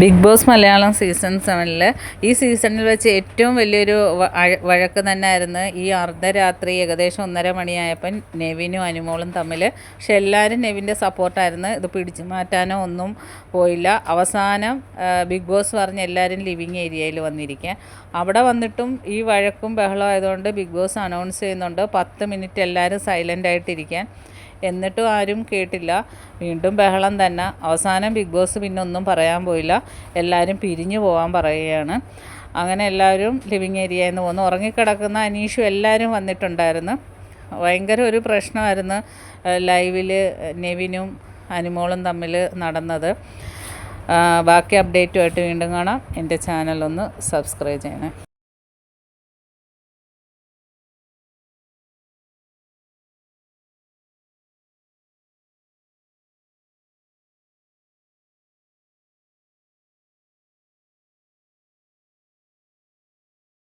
Big boss Malayalam season സെവനിൽ ഈ സീസണിൽ വെച്ച് ഏറ്റവും വലിയൊരു വഴക്ക് തന്നെ വഴക്ക് തന്നെയായിരുന്നു ഈ അർദ്ധരാത്രി ഏകദേശം ഒന്നര മണിയായപ്പം നെവിനും അനുമോളും തമ്മിൽ പക്ഷെ എല്ലാവരും നെവിന്റെ സപ്പോർട്ടായിരുന്നു. ഇത് പിടിച്ചു മാറ്റാനോ ഒന്നും പോയില്ല. അവസാനം ബിഗ് ബോസ് പറഞ്ഞ് എല്ലാവരും ലിവിങ് ഏരിയയിൽ വന്നിരിക്കുക അവിടെ വന്നിട്ടും ഈ വഴക്കും ബഹളം ആയതുകൊണ്ട് ബിഗ് ബോസ് അനൗൺസ് ചെയ്യുന്നുണ്ട്. പത്ത് മിനിറ്റ് എല്ലാവരും സൈലന്റ് ആയിട്ടിരിക്കാൻ എന്നിട്ടും ആരും കേട്ടില്ല. വീണ്ടും ബഹളം തന്നെ. അവസാനം ബിഗ് ബോസ് പിന്നെ ഒന്നും പറയാൻ പോയില്ല. എല്ലാവരും പിരിഞ്ഞു പോകാൻ പറയുകയാണ്. അങ്ങനെ എല്ലാവരും ലിവിങ് ഏരിയയിൽ നിന്ന് പോന്നു. ഉറങ്ങിക്കിടക്കുന്ന അനീഷും എല്ലാവരും വന്നിട്ടുണ്ടായിരുന്നു. ഭയങ്കര ഒരു പ്രശ്നമായിരുന്നു ലൈവിൽ നെവിനും അനുമോളും തമ്മിൽ നടന്നത്. ബാക്കി അപ്ഡേറ്റുമായിട്ട് വീണ്ടും കാണാം. എന്റെ ചാനലൊന്ന് സബ്സ്ക്രൈബ് ചെയ്യണേ.